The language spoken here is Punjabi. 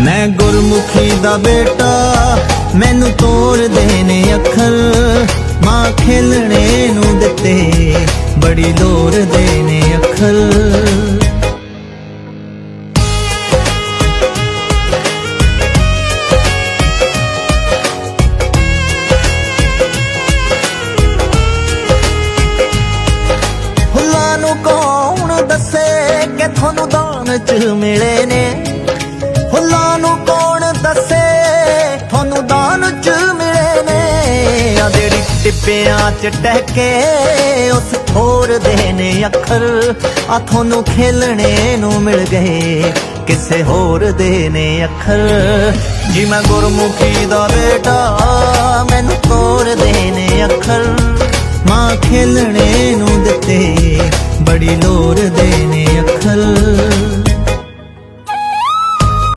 ਮੈਂ ਗੁਰਮੁਖੀ ਦਾ ਬੇਟਾ, ਮੈਨੂੰ ਤੋਰਦੇ ਨੇ ਅੱਖਰ। ਮਾਂ ਖੇਲਣੇ ਨੂੰ ਦਿੱਤੇ, ਬੜੀ ਲੋਰ ਦੇ ਨੇ ਅੱਖਰ। ਫੁੱਲਾਂ ਨੂੰ ਕੌਣ ਦੱਸੇ ਕਿ ਤੁਹਾਨੂੰ ਦਾਨ ਚ ਮਿਲੇ ਨੇ? ਫੁੱਲਾਂ ਕੌਣ ਦੱਸੇ? ਤੁਹਾਨੂੰ ਦਾਨ ਚ ਮਿਲੇ ਨੇ। ਆ ਜਿਹੜੀ ਟਿੱਪਿਆਂ ਚ ਟਹਿਕੇ, ਉਸ ਥੋਰ ਦੇ ਨੇ ਅੱਖਰ। ਆ ਤੁਹਾਨੂੰ ਖੇਲਣੇ ਨੂੰ ਮਿਲ ਗਏ, ਕਿਸੇ ਹੋਰ ਦੇ ਨੇ ਅੱਖਰ। ਜੀ ਮੈਂ ਗੁਰਮੁਖੀ ਦਾ ਬੇਟਾ, ਮੈਨੂੰ ਤੋਰ ਦੇ ਨੇ ਅੱਖਰ। ਮਾਂ ਖੇਲਣੇ ਨੂੰ ਦਿੱਤੇ